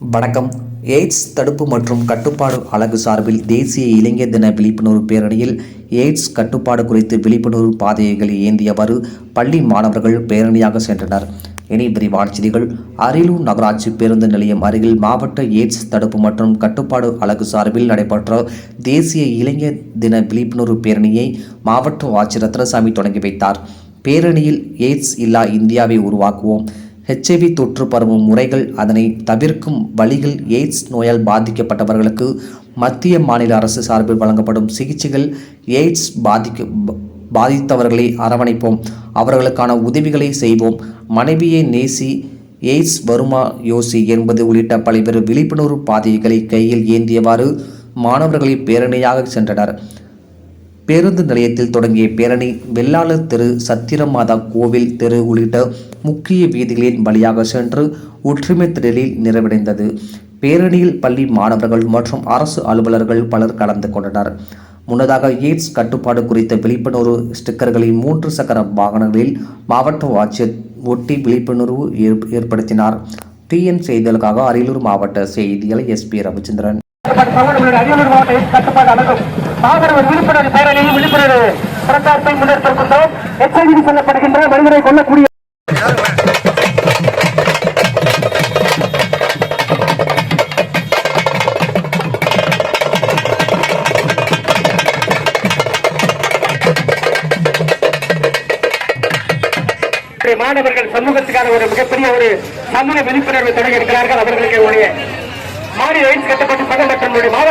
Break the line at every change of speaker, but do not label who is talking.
வணக்கம். எய்ட்ஸ் தடுப்பு மற்றும் கட்டுப்பாடு அலகு சார்பில் தேசிய இளைஞர் தின விழிப்புணர்வு பேரணியில் எய்ட்ஸ் கட்டுப்பாடு குறித்து விழிப்புணர்வு பாதைகளை ஏந்தியவாறு பள்ளி மாணவர்கள் பேரணியாக சென்றனர். இனி விரிவான செய்திகள். அரியலூர் நகராட்சி பேருந்து நிலையம் அருகில் மாவட்ட எய்ட்ஸ் தடுப்பு மற்றும் கட்டுப்பாடு அலகு சார்பில் நடைபெற்ற தேசிய இளைஞர் தின விழிப்புணர்வு பேரணியை மாவட்ட ஆட்சியர் ரத்னசாமி தொடங்கி வைத்தார். பேரணியில் எய்ட்ஸ் இல்லா இந்தியாவை உருவாக்குவோம். ஹெச்ஐவி தொற்று பரவும் முறைகள் அதனை தவிர்க்கும் வழிகள் எய்ட்ஸ் நோயால் பாதிக்கப்பட்டவர்களுக்கு மத்திய மாநில அரசு சார்பில் வழங்கப்படும் சிகிச்சைகள் எய்ட்ஸ் பாதிக்க பாதித்தவர்களை அரவணைப்போம். அவர்களுக்கான உதவிகளை செய்வோம். மனைவியை நேசி எய்ட்ஸ் வருமா யோசி என்பது உள்ளிட்ட பல்வேறு விழிப்புணர்வு பாதைகளை கையில் ஏந்தியவாறு மாணவர்களை பேரணியாக சென்றனர். பேருந்து நிலையத்தில் தொடங்கிய பேரணி வெள்ளாளர் தெரு சத்திரமாதா கோவில் தெரு உள்ளிட்ட முக்கிய வீதிகளின் வழியாக சென்று ஒற்றுமை திடலில் நிறைவடைந்தது. பேரணியில் பள்ளி மாணவர்கள் மற்றும் அரசு அலுவலர்கள் பலர் கலந்து கொண்டனர். முன்னதாக எய்ட்ஸ் கட்டுப்பாடு குறித்த விழிப்புணர்வு ஸ்டிக்கர்களை மூன்று சக்கர வாகனங்களில் மாவட்ட ஆட்சியர் ஒட்டி விழிப்புணர்வு ஏற்படுத்தினார். டிஎன் செய்திகளுக்காக அரியலூர் மாவட்ட செய்தியாளர் எஸ்பி ரவிச்சந்திரன்.
அரியலூர் மாவட்ட கட்டுப்பாடு மாபெரும் விழிப்புணர்வு பேரணியில் விழிப்புணர்வு பிரச்சாரத்தை முன்னெடுத்திருக்கின்றோம். எச்சரிக்கை சொல்லப்படுகின்ற மனிதரை கொல்லக்கூடிய மாணவர்கள் சமூகத்துக்கான ஒரு மிகப்பெரிய ஒரு சமூக விழிப்புணர்வை தொடங்கி இருக்கிறார்கள் அவர்களுக்கு உடைய மாநில கட்டப்பட்டு கட்டுப்பாட்டு மற்றும் மாவட்ட